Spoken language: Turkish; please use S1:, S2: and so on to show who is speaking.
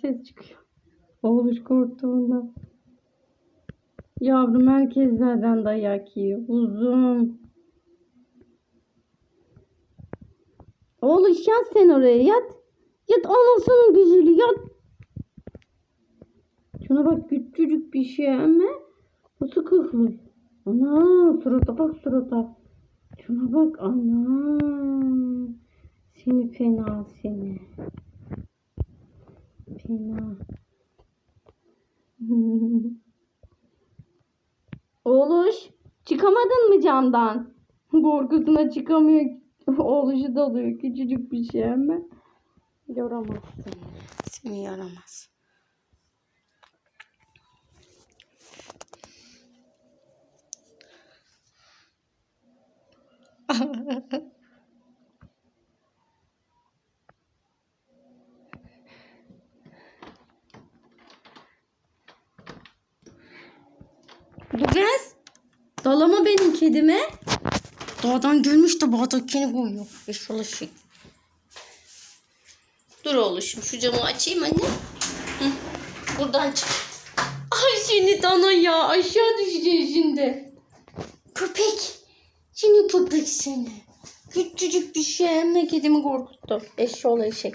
S1: ses çıkıyor. Oğluş korktuğunda. Yavrum herkeslerden dayak yiyor. Uzun. Oğluş yat sen oraya yat. Yat anasının güzeli yat. Şuna bak küçücük bir şey ama nasıl kıhlı. Ana surata bak surata. Şuna bak ana. Seni fena seni. Fena. Oğluş çıkamadın mı camdan? Korkusuna çıkamıyor. Oğluşu dalıyor küçücük bir şey ama. Yoramaz seni. Yoramaz. Bu kız. Dalama benim kedime. Dağdan gelmiş de bağdakini koyuyor. Eşyalaşık. Dur oğluşum şu camı açayım anne. Hı. Buradan çık. Ay seni dana ya aşağı düşeceksin şimdi. Köpek. Seni köpek seni. Küçücük bir şey ama kedimi korkuttu. Eşşoğlu eşek.